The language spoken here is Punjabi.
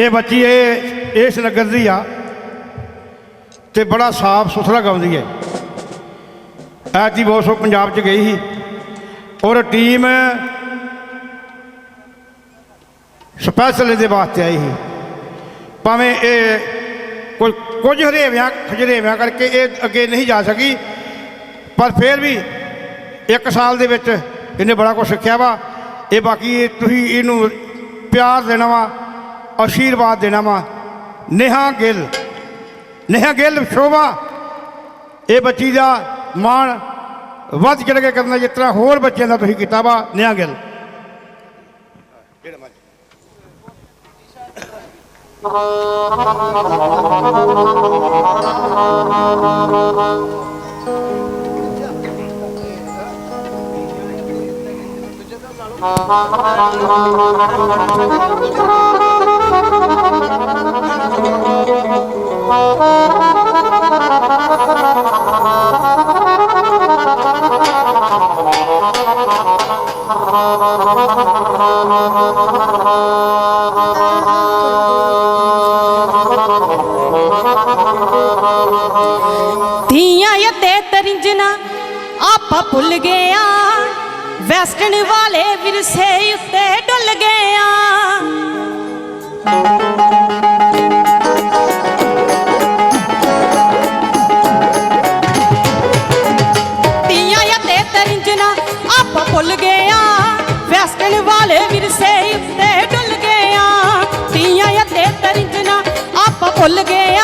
ਇਹ ਬੱਚੀ ਇਹ, ਇਸ ਨਗਰ ਦੀ ਆ ਤੇ ਬੜਾ ਸਾਫ਼ ਸੁਥਰਾ ਗਾਉਂਦੀ ਹੈ। ਐਤੀ ਬਹੁਤ ਸੋ ਪੰਜਾਬ ਚ ਗਈ ਸੀ। ਔਰ ਟੀਮ ਸਪੈਸ਼ਲ ਇਹਦੇ ਵਾਸਤੇ ਆਈ ਸੀ। ਭਾਵੇਂ ਇਹ ਕੁਝ ਕੁਝ ਹਰੇਵਿਆਂ ਖਜਰੇਵਿਆਂ ਕਰਕੇ ਇਹ ਅੱਗੇ ਨਹੀਂ ਜਾ ਸਕੀ, ਪਰ ਫਿਰ ਵੀ ਇੱਕ ਸਾਲ ਦੇ ਵਿੱਚ ਇਹਨੇ ਬੜਾ ਕੁਝ ਸਿੱਖਿਆ ਵਾ। ਇਹ ਬਾਕੀ ਤੁਸੀਂ ਇਹਨੂੰ ਪਿਆਰ ਦੇਣਾ ਵਾ। ਆਸ਼ੀਰਵਾਦ ਦੇਣਾ ਵਾ। ਨੇਹਾ ਗਿੱਲ। ਨੇਹਾ ਗਿੱਲ, ਸ਼ੋਭਾ। ਇਹ ਬੱਚੀ ਦਾ ਮਾਣ ਵੱਧ ਚੜ ਕੇ ਕਰਨਾ, ਜਿਸ ਤਰ੍ਹਾਂ ਹੋਰ ਬੱਚਿਆਂ ਦਾ ਤੁਸੀਂ ਕੀਤਾ ਵਾ, ਨੇਹਾ ਗਿੱਲ। ਧੀਆਂ ਅਤੇ ਆਪਾਂ ਭੁੱਲ ਗਏ ਆ ਵੈਸਟਰਨ ਵਾਲੇ ਵਿਰਸੇ ਉੱਤੇ ਡੁੱਲ ਗਏ। ਭੁੱਲ ਗਿਆ। ਵੈਸਟਨ ਵੈਸਟਰਨ ਵਾਲੇ ਵਿਰਸੇ ਉੱਤੇ ਡੁੱਲ ਗਏ ਤੀਆਂ ਧੀਆਂ ਅਤੇ ਤਰਿੰਜਨਾ ਆਪਾਂ ਭੁੱਲ ਗਏ